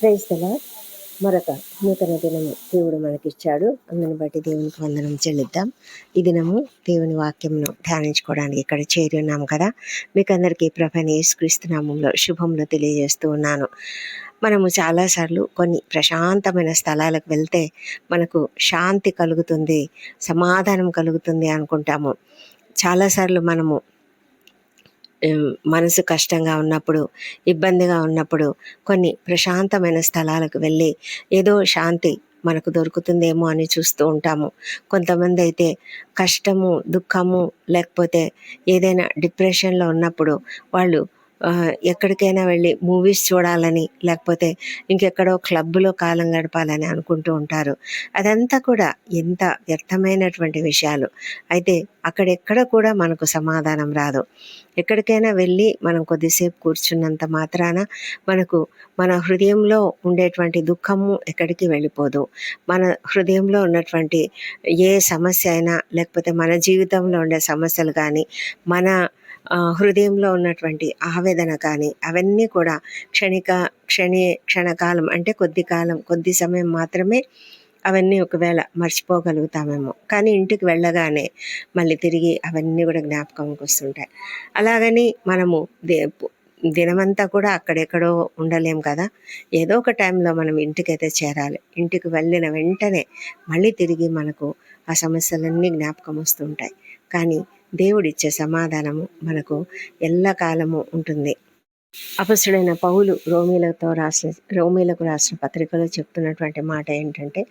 Praise తలా మరొక నూతన దినము దేవుడు మనకిచ్చాడు. అందుని బట్టి దేవునికి వందనం చెల్లిద్దాం. ఈ దినము దేవుని వాక్యంను ధ్యానించుకోవడానికి ఇక్కడ చేరి ఉన్నాం కదా. మీకు అందరికీ ప్రభని యేసుక్రీస్తు నామంలో తెలియజేస్తూ ఉన్నాను. మనము చాలాసార్లు కొన్ని ప్రశాంతమైన స్థలాలకు వెళ్తే మనకు శాంతి కలుగుతుంది సమాధానం కలుగుతుంది అనుకుంటాము. చాలాసార్లు మనము మనసు కష్టంగా ఉన్నప్పుడు ఇబ్బందిగా ఉన్నప్పుడు కొన్ని ప్రశాంతమైన స్థలాలకు వెళ్ళి ఏదో శాంతి మనకు దొరుకుతుందేమో అని చూస్తూ ఉంటాము. కొంతమంది అయితే కష్టము దుఃఖము లేకపోతే ఏదైనా డిప్రెషన్లో ఉన్నప్పుడు వాళ్ళు ఎక్కడికైనా వెళ్ళి మూవీస్ చూడాలని లేకపోతే ఇంకెక్కడో క్లబ్లో కాలం గడపాలని అనుకుంటూ ఉంటారు. అదంతా కూడా ఎంత వ్యర్థమైనటువంటి విషయాలు. అయితే అక్కడెక్కడ కూడా మనకు సమాధానం రాదు. ఎక్కడికైనా వెళ్ళి మనం కొద్దిసేపు కూర్చున్నంత మాత్రాన మనకు మన హృదయంలో ఉండేటువంటి దుఃఖము ఎక్కడికి వెళ్ళిపోదు. మన హృదయంలో ఉన్నటువంటి ఏ సమస్య అయినా లేకపోతే మన జీవితంలో ఉండే సమస్యలు కానీ మన హృదయంలో ఉన్నటువంటి ఆవేదన కానీ అవన్నీ కూడా క్షణిక క్షణి క్షణకాలం అంటే కొద్ది కాలం కొద్ది సమయం మాత్రమే అవన్నీ ఒకవేళ మర్చిపోగలుగుతామేమో. కానీ ఇంటికి వెళ్ళగానే మళ్ళీ తిరిగి అవన్నీ కూడా జ్ఞాపకంకి వస్తుంటాయి. అలాగని మనము దినమంతా కూడా అక్కడెక్కడో ఉండలేం కదా. ఏదో ఒక టైంలో మనం ఇంటికైతే చేరాలి. ఇంటికి వెళ్ళిన వెంటనే మళ్ళీ తిరిగి మనకు ఆ సమస్యలన్నీ జ్ఞాపకం వస్తుంటాయి కానీ దేవుడిచ్చే సమాధానము మనకు ఎల్లకాలము ఉంటుంది. అపసుడైన పౌలు రోమిలతో రాసిన రోమిలకు రాసిన పత్రికలో చెప్తున్నటువంటి మాట ఏంటంటే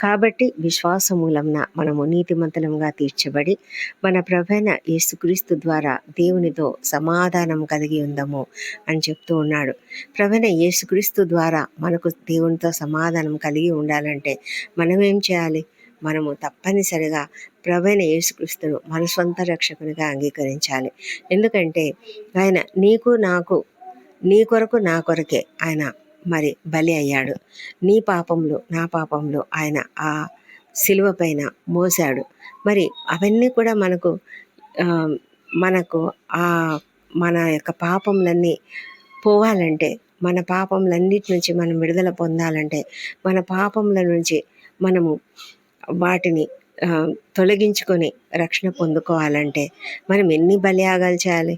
కాబట్టి విశ్వాస మూలంన మనము నీతిమంతులంగా తీర్చబడి మన ప్రభైన యేసుక్రీస్తు ద్వారా దేవునితో సమాధానం కలిగి ఉందము అని చెప్తూ ఉన్నాడు. ప్రభైన యేసుక్రీస్తు ద్వారా మనకు దేవునితో సమాధానం కలిగి ఉండాలంటే మనం ఏం చేయాలి? మనము తప్పనిసరిగా ప్రభైన యేసుక్రీస్తును మన సొంత రక్షకునిగా అంగీకరించాలి. ఎందుకంటే ఆయన నీకు నాకు నీ కొరకు నా కొరకే ఆయన మరి బలి అయ్యాడు. నీ పాపంలో నా పాపంలో ఆయన ఆ సిలువ పైన మోసాడు మరి అవన్నీ కూడా మనకు మనకు ఆ మన యొక్క పాపములన్నీ పోవాలంటే మన పాపములన్నిటి నుంచి మనం విడుదల పొందాలంటే మన పాపముల నుంచి మనము వాటిని తొలగించుకొని రక్షణ పొందుకోవాలంటే మనం ఎన్ని బలియాగాలు చేయాలి?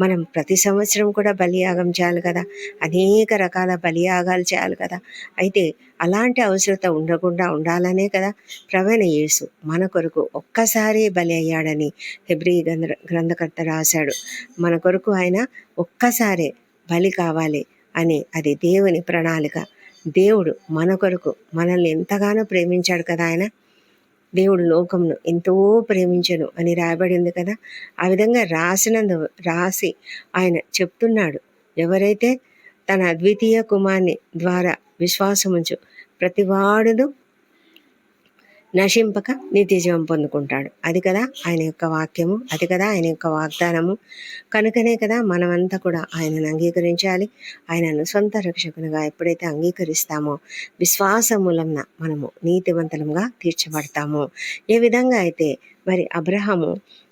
మనం ప్రతి సంవత్సరం కూడా బలియాగం చేయాలి కదా? అనేక రకాల బలియాగాలు చేయాలి కదా? అయితే అలాంటి అవసరత ఉండకుండా ఉండాలనే కదా ప్రవీణ యేసు మన కొరకు ఒక్కసారి బలి అయ్యాడని హెబ్రి గ్రంథ గ్రంథకర్త రాశాడు. మన కొరకు ఆయన ఒక్కసారే బలి కావాలి అని అది దేవుని ప్రణాళిక. దేవుడు మన కొరకు మనల్ని ఎంతగానో ప్రేమించాడు కదా ఆయన? దేవుడు లోకంను ఎంతో ప్రేమించను అని రాయబడి ఉంది కదా? ఆ విధంగా రాసినందు రాసి ఆయన చెప్తున్నాడు. ఎవరైతే తన అద్వితీయ కుమార్ని ద్వారా విశ్వాసముంచు ప్రతివాడును నశింపక నిత్య జీవం పొందుకుంటాడు. అది కదా ఆయన యొక్క వాక్యము అది కదా ఆయన యొక్క వాగ్దానము. కనుకనే కదా మనమంతా కూడా ఆయనను అంగీకరించాలి. ఆయనను సొంత రక్షకునిగా ఎప్పుడైతే అంగీకరిస్తామో విశ్వాస మూలంన మనము నీతివంతులంగా తీర్చబడతాము. ఏ విధంగా అయితే మరి అబ్రహాము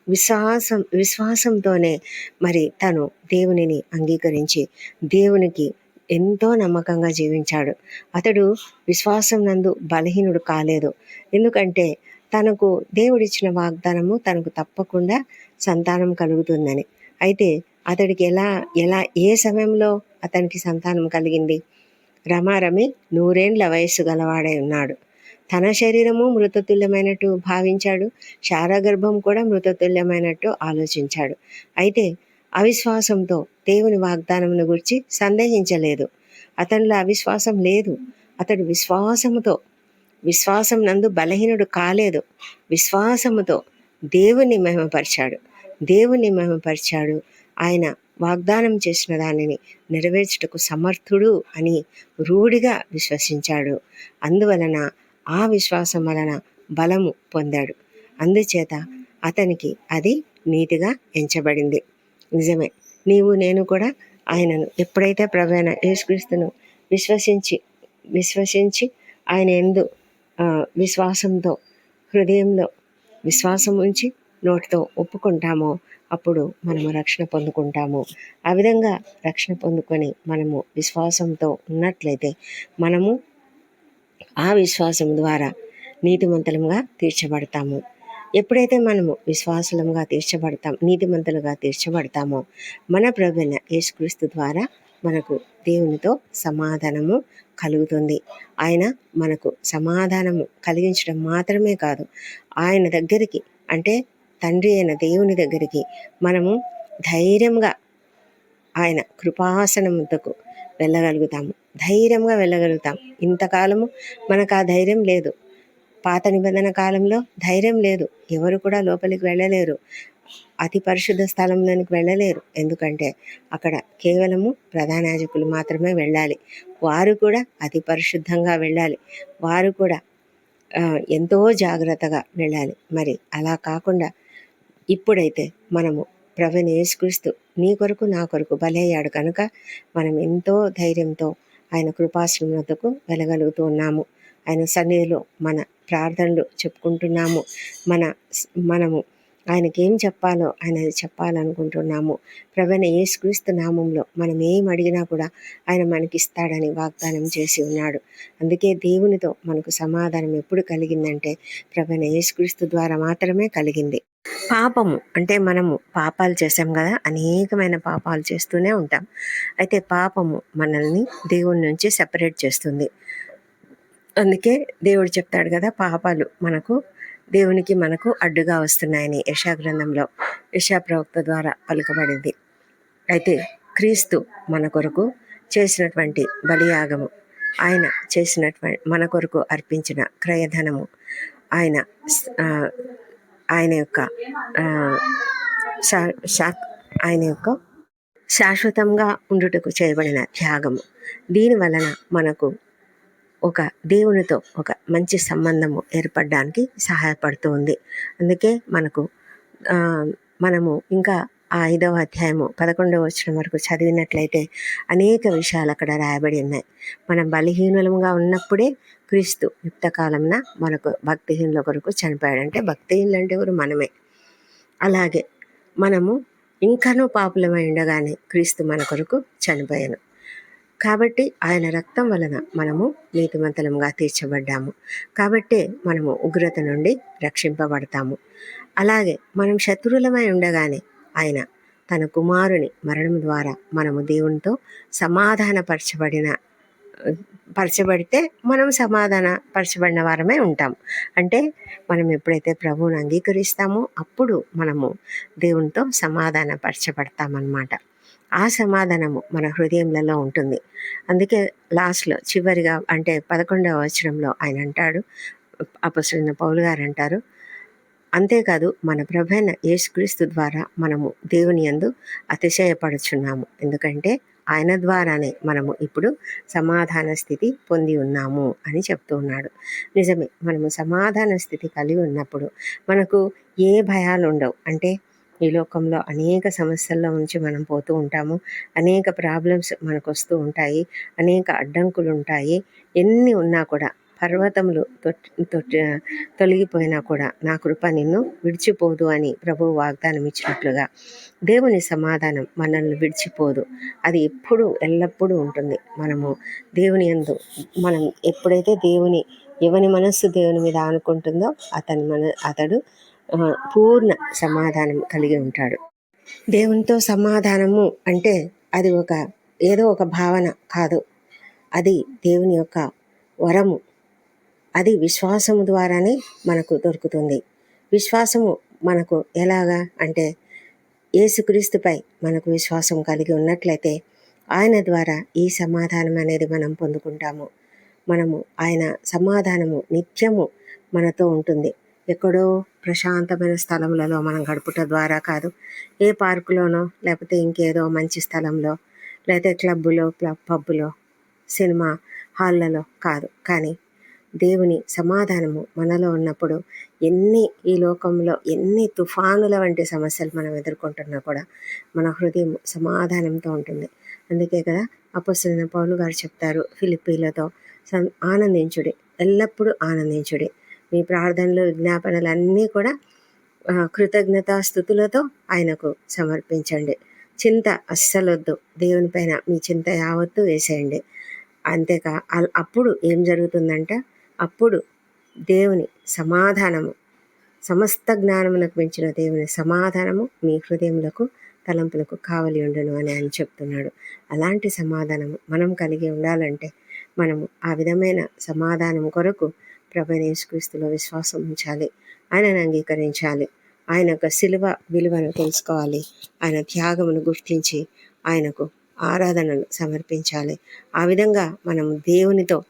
విశ్వాసం విశ్వాసంతోనే మరి తను దేవునిని అంగీకరించి దేవునికి ఎంతో నమ్మకంగా జీవించాడు. అతడు విశ్వాసం నందు బలహీనుడు కాలేదు. ఎందుకంటే తనకు దేవుడిచ్చిన వాగ్దానము తనకు తప్పకుండా సంతానం కలుగుతుందని. అయితే అతడికి ఎలా ఎలా ఏ సమయంలో అతనికి సంతానం కలిగింది? రమారమి నూరేండ్ల వయస్సు గలవాడై ఉన్నాడు. తన శరీరము మృతతుల్యమైనట్టు భావించాడు. శారగర్భం కూడా మృతతుల్యమైనట్టు ఆలోచించాడు. అయితే అవిశ్వాసంతో దేవుని వాగ్దానమును గురించి సందేహించలేదు. అతనిలో అవిశ్వాసం లేదు. అతడు విశ్వాసముతో విశ్వాసం నందు బలహీనుడు కాలేదు. విశ్వాసముతో దేవుని మహిమపరిచాడు. దేవుని మహిమపరిచాడు. ఆయన వాగ్దానం చేసిన దానిని నెరవేర్చుటకు సమర్థుడు అని రూఢిగా విశ్వసించాడు. అందువలన ఆ విశ్వాసం వలన బలము పొందాడు. అందుచేత అతనికి అది నీతిగా ఎంచబడింది. నిజమే. నీవు నేను కూడా ఆయనను. ఎప్పుడైతే ప్రవేణ యేసుక్రీస్తును విశ్వసించి విశ్వసించి ఆయన ఎందు విశ్వాసంతో హృదయంలో విశ్వాసం ఉంచి నోటితో ఒప్పుకుంటామో అప్పుడు మనము రక్షణ పొందుకుంటాము. ఆ విధంగా రక్షణ పొందుకొని మనము విశ్వాసంతో ఉన్నట్లయితే మనము ఆ విశ్వాసం ద్వారా నీతిమంతలంగా తీర్చబడతాము. ఎప్పుడైతే మనము విశ్వాసులంగా తీర్చబడతాం నీతిమంతులుగా తీర్చబడతామో మన ప్రభున్న యేసుక్రీస్తు ద్వారా మనకు దేవునితో సమాధానము కలుగుతుంది. ఆయన మనకు సమాధానము కలిగించడం మాత్రమే కాదు ఆయన దగ్గరికి అంటే తండ్రి అయిన దేవుని దగ్గరికి మనము ధైర్యంగా ఆయన కృపాసనముకు వెళ్ళగలుగుతాము. ధైర్యంగా వెళ్ళగలుగుతాం. ఇంతకాలము మనకు ఆ ధైర్యం లేదు. పాత నిబంధన కాలంలో ధైర్యం లేదు. ఎవరు కూడా లోపలికి వెళ్ళలేరు. అతి పరిశుద్ధ స్థలంలోనికి వెళ్ళలేరు. ఎందుకంటే అక్కడ కేవలము ప్రధానాజకులు మాత్రమే వెళ్ళాలి. వారు కూడా అతి పరిశుద్ధంగా వెళ్ళాలి. వారు కూడా ఎంతో జాగ్రత్తగా వెళ్ళాలి. మరి అలా కాకుండా ఇప్పుడైతే మనము ప్రవణ యేసుక్రీస్తు నీ కొరకు నా కొరకు బలయ్యాడు కనుక మనం ఎంతో ధైర్యంతో ఆయన కృపాశ్రమతకు వెళ్ళగలుగుతూ ఉన్నాము. ఆయన సన్నిధిలో మన ప్రార్థనలు చెప్పుకుంటున్నాము. మన మనము ఆయనకి ఏం చెప్పాలో ఆయన చెప్పాలనుకుంటున్నాము. ప్రవీణ యేసుక్రీస్తు నామంలో మనం ఏం అడిగినా కూడా ఆయన మనకి ఇస్తాడని వాగ్దానం చేసి ఉన్నాడు. అందుకే దేవునితో మనకు సమాధానం ఎప్పుడు కలిగిందంటే ప్రవీణ యేసుక్రీస్తు ద్వారా మాత్రమే కలిగింది. పాపము అంటే మనము పాపాలు చేసాం కదా అనేకమైన పాపాలు చేస్తూనే ఉంటాం. అయితే పాపము మనల్ని దేవుని నుంచి సెపరేట్ చేస్తుంది. అందుకే దేవుడు చెప్తాడు కదా పాపాలు మనకు దేవునికి మనకు అడ్డుగా వస్తున్నాయని యశా గ్రంథంలో యశా ప్రవక్త ద్వారా పలుకబడింది. అయితే క్రీస్తు మన కొరకు చేసినటువంటి బలియాగము ఆయన చేసినటువంటి మన కొరకు అర్పించిన క్రయధనము ఆయన ఆయన యొక్క శా- ఆయన యొక్క శాశ్వతంగా ఉండుటకు చేయబడిన త్యాగము. దీని వలన మనకు ఒక దేవునితో ఒక మంచి సంబంధము ఏర్పడడానికి సహాయపడుతుంది అందుకే మనకు మనము ఇంకా ఆ ఐదవ అధ్యాయము పదకొండవ వచ్చిన వరకు చదివినట్లయితే అనేక విషయాలు అక్కడ రాయబడి ఉన్నాయి. మనం బలహీనులముగా ఉన్నప్పుడే క్రీస్తు యుక్తకాలంన మనకు భక్తిహీనుల కొరకు చనిపోయాడు. అంటే భక్తిహీనులు అంటే ఎవరు? మనమే. అలాగే మనము ఇంకనూ పాపులమై ఉండగానే క్రీస్తు మన కొరకు చనిపోయాను కాబట్టి ఆయన రక్తం వలన మనము నీతిమంతలంగా తీర్చబడ్డాము. కాబట్టే మనము ఉగ్రత నుండి రక్షింపబడతాము. అలాగే మనం శత్రువులమై ఉండగానే ఆయన తన కుమారుని మరణం ద్వారా మనము దేవునితో సమాధానపరచబడిన పరచబడితే మనం సమాధాన పరచబడిన వారమే ఉంటాం. అంటే మనం ఎప్పుడైతే ప్రభువుని అంగీకరిస్తామో అప్పుడు మనము దేవునితో సమాధాన పరచబడతామన్నమాట. ఆ సమాధానము మన హృదయంలో ఉంటుంది. అందుకే లాస్ట్లో చివరిగా అంటే పదకొండవ వచనంలో ఆయన అంటాడు అపసరిన పౌలు గారు అంటారు అంతేకాదు మన ప్రభైన యేసుక్రీస్తు ద్వారా మనము దేవుని యందు అతిశయపడుచున్నాము. ఎందుకంటే ఆయన ద్వారానే మనము ఇప్పుడు సమాధాన స్థితి పొంది ఉన్నాము అని చెప్తూ ఉన్నాడు. నిజమే మనము సమాధాన స్థితి కలిగి ఉన్నప్పుడు మనకు ఏ భయాలు ఉండవు. అంటే ఈ లోకంలో అనేక సమస్యల్లో నుంచి మనం పోతూ ఉంటాము. అనేక ప్రాబ్లమ్స్ మనకు వస్తూ ఉంటాయి. అనేక అడ్డంకులు ఉంటాయి. ఎన్ని ఉన్నా కూడా పర్వతములు తొట్టి తొలగిపోయినా కూడా నా కృప నిన్ను విడిచిపోదు అని ప్రభువు వాగ్దానం ఇచ్చినట్లుగా దేవుని సమాధానం మనల్ని విడిచిపోదు. అది ఎప్పుడు ఎల్లప్పుడూ ఉంటుంది. మనము దేవుని యందు మనం ఎప్పుడైతే దేవుని ఎవని మనస్సు దేవుని మీద ఆనుకుంటుందో అతని మన అతడు పూర్ణ సమాధానం కలిగి ఉంటాడు. దేవునితో సమాధానము అంటే అది ఒక ఏదో ఒక భావన కాదు. అది దేవుని యొక్క వరము. అది విశ్వాసము ద్వారానే మనకు దొరుకుతుంది. విశ్వాసము మనకు ఎలాగా? అంటే యేసుక్రీస్తుపై మనకు విశ్వాసం కలిగి ఉన్నట్లయితే ఆయన ద్వారా ఈ సమాధానం అనేది మనం పొందుకుంటాము. మనము ఆయన సమాధానము నిత్యము మనతో ఉంటుంది. ఎక్కడో ప్రశాంతమైన స్థలములలో మనం గడుపుట ద్వారా కాదు ఏ పార్కులోనో లేకపోతే ఇంకేదో మంచి స్థలంలో లేకపోతే క్లబ్బులో పబ్బులో సినిమా హాల్లలో కాదు. కానీ దేవుని సమాధానము మనలో ఉన్నప్పుడు ఎన్ని ఈ లోకంలో ఎన్ని తుఫానుల వంటి సమస్యలు మనం ఎదుర్కొంటున్నా కూడా మన హృదయం సమాధానంతో ఉంటుంది. అందుకే కదా అపస్తులైన పౌలు గారు చెప్తారు ఫిలిప్పీలతో సం ఆనందించుడి ఎల్లప్పుడూ ఆనందించుడి. మీ ప్రార్థనలు విజ్ఞాపనలు అన్నీ కూడా కృతజ్ఞతా స్థుతులతో ఆయనకు సమర్పించండి. చింత అస్సలొద్దు దేవుని పైన మీ చింత యావత్తు వేసేయండి. అంతేకా అప్పుడు ఏం జరుగుతుందంటే? అప్పుడు దేవుని సమాధానము సమస్త జ్ఞానములకు మించిన దేవుని సమాధానము మీ హృదయములకు తలంపులకు కావలి ఉండును అని ఆయన చెప్తున్నాడు. అలాంటి సమాధానము మనం కలిగి ఉండాలంటే మనము ఆ విధమైన సమాధానం కొరకు ప్రభు విశ్వాసం ఉంచాలి. ఆయనను అంగీకరించాలి. ఆయన యొక్క శిలువ విలువను తెలుసుకోవాలి. ఆయన త్యాగమును గుర్తించి ఆయనకు ఆరాధనలు సమర్పించాలి. ఆ విధంగా మనం దేవునితో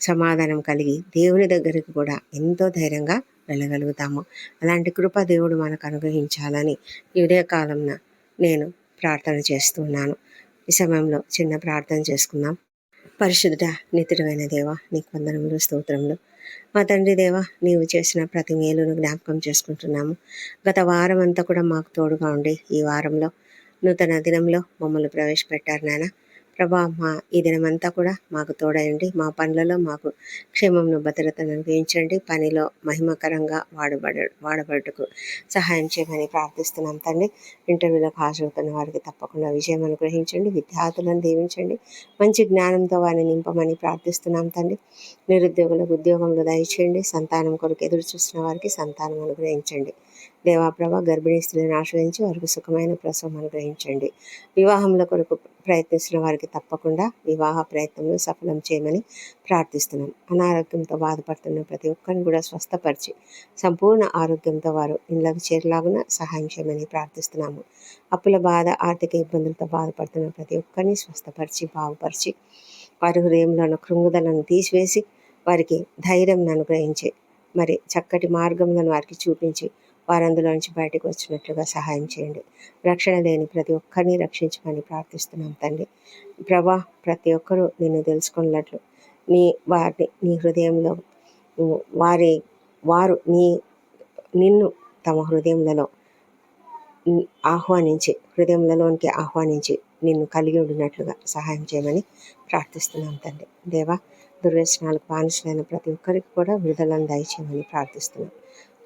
సమాధానం కలిగి దేవుని దగ్గరికి కూడా ఎంతో ధైర్యంగా వెళ్ళగలుగుతాము. అలాంటి కృప దేవుడు మనకు అనుగ్రహించాలని ఈ ఉదయకాలంన నేను ప్రార్థన చేస్తున్నాను. ఈ సమయంలో చిన్న ప్రార్థన చేసుకుందాం. పరిశుద్ధ నితుడమైన దేవ నీకు వందనములు స్తోత్రములు. మా తండ్రి దేవ నీవు చేసిన ప్రతి మేలును జ్ఞాపకం చేసుకుంటున్నాము. గత వారం అంతా కూడా మాకు తోడుగా ఉండి ఈ వారంలో నూతన దినంలో మమ్మల్ని ప్రవేశపెట్టారు నాయన. ప్రభా మా ఈ దినమంతా కూడా మాకు తోడయండి. మా పనులలో మాకు క్షేమంను భద్రతను అనుభవించండి పనిలో మహిమకరంగా వాడబడ వాడబడుటకు సహాయం చేయమని ప్రార్థిస్తున్నాం తండ్రి. ఇంటర్వ్యూలకు హాజరవుతున్న వారికి తప్పకుండా విజయం అనుగ్రహించండి. విద్యార్థులను దీవించండి. మంచి జ్ఞానంతో వారిని నింపమని ప్రార్థిస్తున్నాం తండ్రి. నిరుద్యోగులకు ఉద్యోగంలో దయచేయండి. సంతానం కొరకు ఎదురు చూసిన వారికి సంతానం అనుగ్రహించండి. దేవాప్రభ గర్భిణీ స్త్రీలను ఆశ్రయించి వారికి సుఖమైన ప్రసవం అనుగ్రహించండి వివాహంలో కొరకు ప్రయత్నిస్తున్న వారికి తప్పకుండా వివాహ ప్రయత్నంలో సఫలం చేయమని ప్రార్థిస్తున్నాం. అనారోగ్యంతో బాధపడుతున్న ప్రతి ఒక్కరిని కూడా స్వస్థపరిచి సంపూర్ణ ఆరోగ్యంతో వారు ఇళ్ళకు చేరలాగున సహాయం చేయమని ప్రార్థిస్తున్నాము. అప్పుల బాధ ఆర్థిక ఇబ్బందులతో బాధపడుతున్న ప్రతి ఒక్కరిని స్వస్థపరిచి బాగుపరిచి వారి హృదయంలో ఉన్న కృంగుదలను తీసివేసి వారికి ధైర్యం అనుగ్రహించి మరి చక్కటి మార్గములను వారికి చూపించి వారందులో నుంచి బయటకు వచ్చినట్లుగా సహాయం చేయండి. రక్షణ లేని ప్రతి ఒక్కరిని రక్షించమని ప్రార్థిస్తున్నాం తండ్రి. ప్రభా ప్రతి ఒక్కరూ నిన్ను తెలుసుకున్నట్లు నీ వారిని నీ హృదయంలో వారి వారు నీ నిన్ను తమ హృదయంలో ఆహ్వానించి హృదయములలోనికి ఆహ్వానించి నిన్ను కలిగి ఉండినట్లుగా సహాయం చేయమని ప్రార్థిస్తున్నాం తండ్రి. దేవా దుర్వ్యసనాలకు బానిసలైన ప్రతి ఒక్కరికి కూడా విడుదలను దయచేయమని ప్రార్థిస్తున్నాం.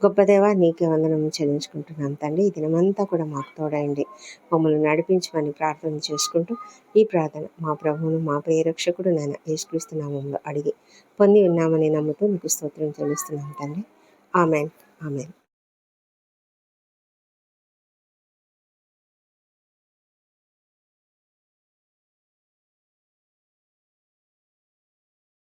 గొప్పదేవా నీకే వందనం చెల్లించుకుంటున్నాం తండ్రి. ఈ దినమంతా కూడా మాకు తోడండి. మమ్మల్ని నడిపించమని ప్రార్థన చేసుకుంటూ ఈ ప్రార్థన మా ప్రభువును మా ప్రియరక్షకుడు నాయన యేసుక్రీస్తు నామంలో అడిగి పొంది ఉన్నామని నమ్ముతూ నీకు స్తోత్రం చెల్లిస్తున్నాం తండ్రి. ఆమెన్. ఆమెన్.